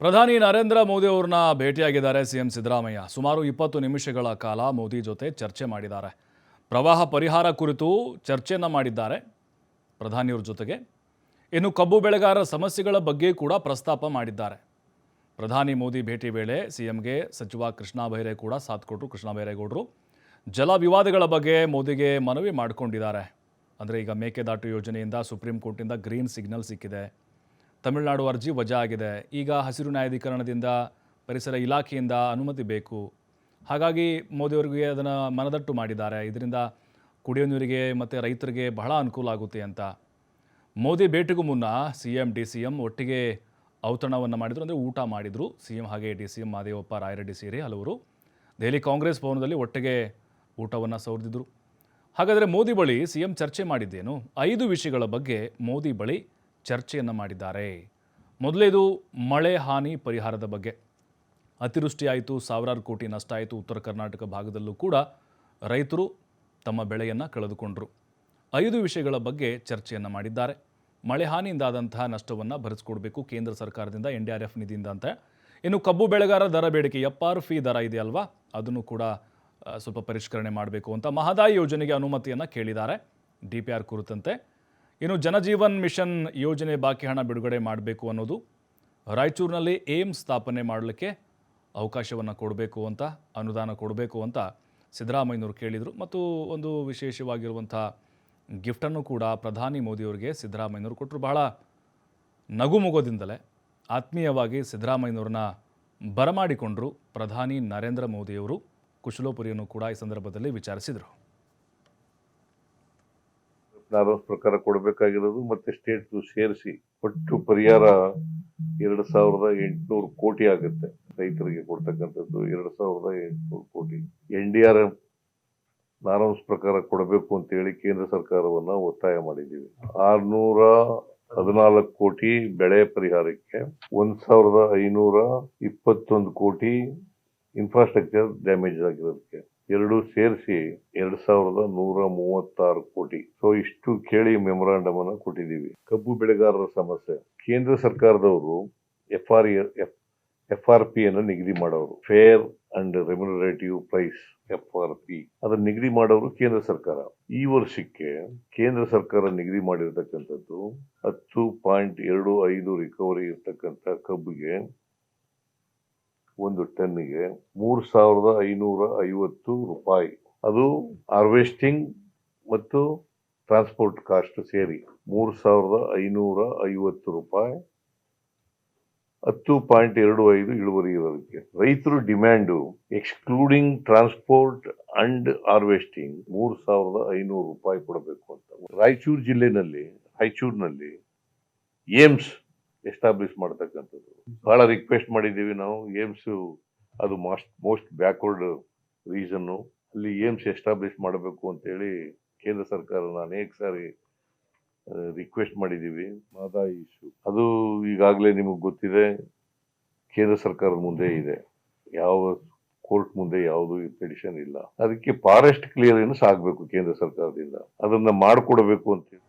ಪ್ರಧಾನಿ ನರೇಂದ್ರ ಮೋದಿ ಅವ್ರನ್ನ ಭೇಟಿಯಾಗಿದ್ದಾರೆ ಸಿಎಂ ಸಿದ್ದರಾಮಯ್ಯ. ಸುಮಾರು ಇಪ್ಪತ್ತು ನಿಮಿಷಗಳ ಕಾಲ ಮೋದಿ ಜೊತೆ ಚರ್ಚೆ ಮಾಡಿದ್ದಾರೆ. ಪ್ರವಾಹ ಪರಿಹಾರ ಕುರಿತು ಚರ್ಚೆಯನ್ನು ಮಾಡಿದ್ದಾರೆ ಪ್ರಧಾನಿಯವ್ರ ಜೊತೆಗೆ. ಇನ್ನು ಕಬ್ಬು ಬೆಳೆಗಾರರ ಸಮಸ್ಯೆಗಳ ಬಗ್ಗೆ ಕೂಡ ಪ್ರಸ್ತಾಪ ಮಾಡಿದ್ದಾರೆ. ಪ್ರಧಾನಿ ಮೋದಿ ಭೇಟಿ ವೇಳೆ ಸಿಎಂಗೆ ಸಚಿವ ಕೃಷ್ಣ ಬೈರೇ ಕೂಡ ಸಾಥ್ ಕೊಟ್ಟರು ಕೃಷ್ಣ ಬೈರೇಗೌಡರು ಜಲ ವಿವಾದಗಳ ಬಗ್ಗೆ ಮೋದಿಗೆ ಮನವಿ ಮಾಡಿಕೊಂಡಿದ್ದಾರೆ. ಅಂದರೆ ಈಗ ಮೇಕೆದಾಟು ಯೋಜನೆಯಿಂದ ಸುಪ್ರೀಂ ಕೋರ್ಟಿಂದ ಗ್ರೀನ್ ಸಿಗ್ನಲ್ ಸಿಕ್ಕಿದೆ. ತಮಿಳುನಾಡು ಅರ್ಜಿ ವಜಾ ಆಗಿದೆ. ಈಗ ಹಸಿರು ನ್ಯಾಯಾಧೀಕರಣದಿಂದ ಪರಿಸರ ಇಲಾಖೆಯಿಂದ ಅನುಮತಿ ಬೇಕು. ಹಾಗಾಗಿ ಮೋದಿಯವರಿಗೆ ಅದನ್ನು ಮನದಟ್ಟು ಮಾಡಿದ್ದಾರೆ. ಇದರಿಂದ ಕುಡಿಯೋ ನೀರಿಗೆ ಮತ್ತು ರೈತರಿಗೆ ಬಹಳ ಅನುಕೂಲ ಆಗುತ್ತೆ ಅಂತ. ಮೋದಿ ಭೇಟಿಗೂ ಮುನ್ನ C M D C M ಒಟ್ಟಿಗೆ ಔತಣವನ್ನು ಮಾಡಿದರು. ಅಂದರೆ ಊಟ ಮಾಡಿದರು. ಸಿ ಎಂ ಹಾಗೆ D C M Madevappa, Rayareddy ಸೇರಿ ಹಲವರು. ದೆಹಲಿ ಕಾಂಗ್ರೆಸ್ ಭವನದಲ್ಲಿ ಒಟ್ಟಿಗೆ ಊಟವನ್ನು ಸವರಿದ್ರು ಹಾಗಾದರೆ ಮೋದಿ ಬಳಿ ಸಿ ಎಂ ಚರ್ಚೆ ಮಾಡಿದ್ದೇನು? ಐದು ವಿಷಯಗಳ ಬಗ್ಗೆ ಮೋದಿ ಬಳಿ ಚರ್ಚೆಯನ್ನು ಮಾಡಿದ್ದಾರೆ. ಮೊದಲೇದು ಮಳೆ ಹಾನಿ ಪರಿಹಾರದ ಬಗ್ಗೆ. ಅತಿವೃಷ್ಟಿಯಾಯಿತು, ಸಾವಿರಾರು ಕೋಟಿ ನಷ್ಟ ಆಯಿತು ಉತ್ತರ ಕರ್ನಾಟಕ ಭಾಗದಲ್ಲೂ ಕೂಡ ರೈತರು ತಮ್ಮ ಬೆಳೆಯನ್ನು ಕಳೆದುಕೊಂಡರು. ಐದು ವಿಷಯಗಳ ಬಗ್ಗೆ ಚರ್ಚೆಯನ್ನು ಮಾಡಿದ್ದಾರೆ. ಮಳೆ ಹಾನಿಯಿಂದಾದಂತಹ ನಷ್ಟವನ್ನು ಭರಿಸ್ಕೊಡ್ಬೇಕು ಕೇಂದ್ರ ಸರ್ಕಾರದಿಂದ, ಎನ್ ಡಿ ಆರ್ ಎಫ್ ನಿಧಿಯಿಂದ ಅಂತ. ಇನ್ನು ಕಬ್ಬು ಬೆಳೆಗಾರ ದರ ಬೇಡಿಕೆ ಎಫ್ ಆರ್ ಫಿ ದರ ಇದೆಯಲ್ವಾ ಅದನ್ನು ಕೂಡ ಸ್ವಲ್ಪ ಪರಿಷ್ಕರಣೆ ಮಾಡಬೇಕು ಅಂತ ಮಹದಾಯಿ ಯೋಜನೆಗೆ ಅನುಮತಿಯನ್ನು ಕೇಳಿದ್ದಾರೆ. ಡಿ ಪಿ ಆರ್ ಕುರಿತಂತೆ ಇನ್ನು ಜನಜೀವನ್ ಮಿಷನ್ ಯೋಜನೆ ಬಾಕಿ ಹಣ ಬಿಡುಗಡೆ ಮಾಡಬೇಕು ಅನ್ನೋದು ರಾಯಚೂರಿನಲ್ಲಿ ಏಮ್ಸ್ ಸ್ಥಾಪನೆ ಮಾಡಲಿಕ್ಕೆ ಅವಕಾಶವನ್ನು ಕೊಡಬೇಕು ಅಂತ, ಅನುದಾನ ಕೊಡಬೇಕು ಅಂತ ಸಿದ್ದರಾಮಯ್ಯನವರು ಕೇಳಿದರು. ಮತ್ತು ಒಂದು ವಿಶೇಷವಾಗಿರುವಂಥ ಗಿಫ್ಟನ್ನು ಕೂಡ ಪ್ರಧಾನಿ ಮೋದಿಯವರಿಗೆ ಸಿದ್ದರಾಮಯ್ಯನವರು ಕೊಟ್ಟರು. ಬಹಳ ನಗುಮುಗದಿಂದಲೇ ಆತ್ಮೀಯವಾಗಿ ಸಿದ್ದರಾಮಯ್ಯನವ್ರನ್ನ ಬರಮಾಡಿಕೊಂಡರು ಪ್ರಧಾನಿ ನರೇಂದ್ರ ಮೋದಿಯವರು. ಕುಶಲೋಪುರಿಯನ್ನು ಕೂಡ ಈ ಸಂದರ್ಭದಲ್ಲಿ ವಿಚಾರಿಸಿದರು. ನಾಲ್ಕು ಪ್ರಕಾರ ಕೊಡಬೇಕಾಗಿರೋದು, ಮತ್ತೆ ಸ್ಟೇಟ್ ಸೇರಿಸಿ ಒಟ್ಟು ಪರಿಹಾರ ಎರಡು ಸಾವಿರದ ಎಂಟುನೂರು ಕೋಟಿ ಆಗುತ್ತೆ. ರೈತರಿಗೆ ಕೊಡ್ತಕ್ಕಂಥದ್ದು ಎರಡು ಸಾವಿರದ ಎಂಟುನೂರು ಕೋಟಿ. ಎನ್ ಡಿ ಆರ್ ಎಫ್ ಪ್ರಕಾರ ಕೊಡಬೇಕು ಅಂತ ಹೇಳಿ ಕೇಂದ್ರ ಸರ್ಕಾರವನ್ನ ಒತ್ತಾಯ ಮಾಡಿದ್ದೀವಿ. ಆರ್ನೂರ ಹದಿನಾಲ್ಕು ಕೋಟಿ ಬೆಳೆ ಪರಿಹಾರಕ್ಕೆ, ಒಂದ್ ಸಾವಿರದ ಐನೂರ ಇಪ್ಪತ್ತೊಂದು ಕೋಟಿ ಇನ್ಫ್ರಾಸ್ಟ್ರಕ್ಚರ್ ಡ್ಯಾಮೇಜ್ ಆಗಿರೋದಕ್ಕೆ. ಎರಡು ಸೇರಿಸಿ ಎರಡ್ ಸಾವಿರದ ನೂರ ಮೂವತ್ತಾರು ಕೋಟಿ. ಸೊ ಇಷ್ಟು ಕೇಳಿ ಮೆಮೊರಾಂಡಮ್ ಅನ್ನು ಕೊಟ್ಟಿದ್ದೀವಿ. ಕಬ್ಬು ಬೆಳೆಗಾರರ ಸಮಸ್ಯೆ. ಕೇಂದ್ರ ಸರ್ಕಾರದವರು F R F R P ಅನ್ನು ನಿಗದಿ ಮಾಡೋರು. Fair and remunerative price F R P ಅದನ್ನ ನಿಗದಿ ಮಾಡೋರು ಕೇಂದ್ರ ಸರ್ಕಾರ. ಈ ವರ್ಷಕ್ಕೆ ಕೇಂದ್ರ ಸರ್ಕಾರ ನಿಗದಿ ಮಾಡಿರ್ತಕ್ಕಂಥದ್ದು ಹತ್ತು ಪಾಯಿಂಟ್ ಎರಡು ಐದು ರಿಕವರಿ ಇರ್ತಕ್ಕಂಥ ಕಬ್ಬಿಗೆ ಒಂದು ಟನ್ಗೆ ಮೂರು ಸಾವಿರದ ಐನೂರ ಐವತ್ತು ರೂಪಾಯಿ. ಅದು ಹಾರ್ವೆಸ್ಟಿಂಗ್ ಮತ್ತು ಟ್ರಾನ್ಸ್ಪೋರ್ಟ್ ಕಾಸ್ಟ್ ಸೇರಿ ಮೂರ್ ಸಾವಿರದ ಐನೂರ ಐವತ್ತು ರೂಪಾಯಿ. ಹತ್ತು ಪಾಯಿಂಟ್ ಎರಡು ಐದು ಇಳುವರಿ ಇರೋದಕ್ಕೆ. ರೈತರು demand excluding transport and harvesting ಮೂರ್ ಸಾವಿರದ ಐನೂರು ರೂಪಾಯಿ ಕೊಡಬೇಕು ಅಂತ. ರಾಯಚೂರು ಜಿಲ್ಲೆನಲ್ಲಿ, ರಾಯಚೂರಿನಲ್ಲಿ ಏಮ್ಸ್ ಎಸ್ಟಾಬ್ಲಿಷ್ ಮಾಡ್ತಕ್ಕಂಥದ್ದು. ಬಹಳ ರಿಕ್ವೆಸ್ಟ್ ಮಾಡಿದ್ದೀವಿ ನಾವು. ಏಮ್ಸ್ ಅದು ಮೋಸ್ಟ್ ಮೋಸ್ಟ್ ಬ್ಯಾಕ್ವರ್ಡ್ ರೀಸನ್ನು ಅಲ್ಲಿ ಏಮ್ಸ್ ಎಸ್ಟಾಬ್ಲಿಷ್ ಮಾಡಬೇಕು ಅಂತೇಳಿ ಕೇಂದ್ರ ಸರ್ಕಾರನ ಅನೇಕ ಸಾರಿ ರಿಕ್ವೆಸ್ಟ್ ಮಾಡಿದ್ದೀವಿ. ಮಾದಾ ಇಶ್ಯೂ. ಅದು ಈಗಾಗಲೇ ನಿಮಗೆ ಗೊತ್ತಿದೆ. ಕೇಂದ್ರ ಸರ್ಕಾರದ ಮುಂದೆ ಇದೆ. ಯಾವ ಕೋರ್ಟ್ ಮುಂದೆ ಯಾವುದು ಪೆಟಿಷನ್ ಇಲ್ಲ. ಅದಕ್ಕೆ ಫಾರೆಸ್ಟ್ ಕ್ಲಿಯರೆನ್ಸ್ ಆಗಬೇಕು ಕೇಂದ್ರ ಸರ್ಕಾರದಿಂದ. ಅದನ್ನ ಮಾಡಿಕೊಡಬೇಕು ಅಂತ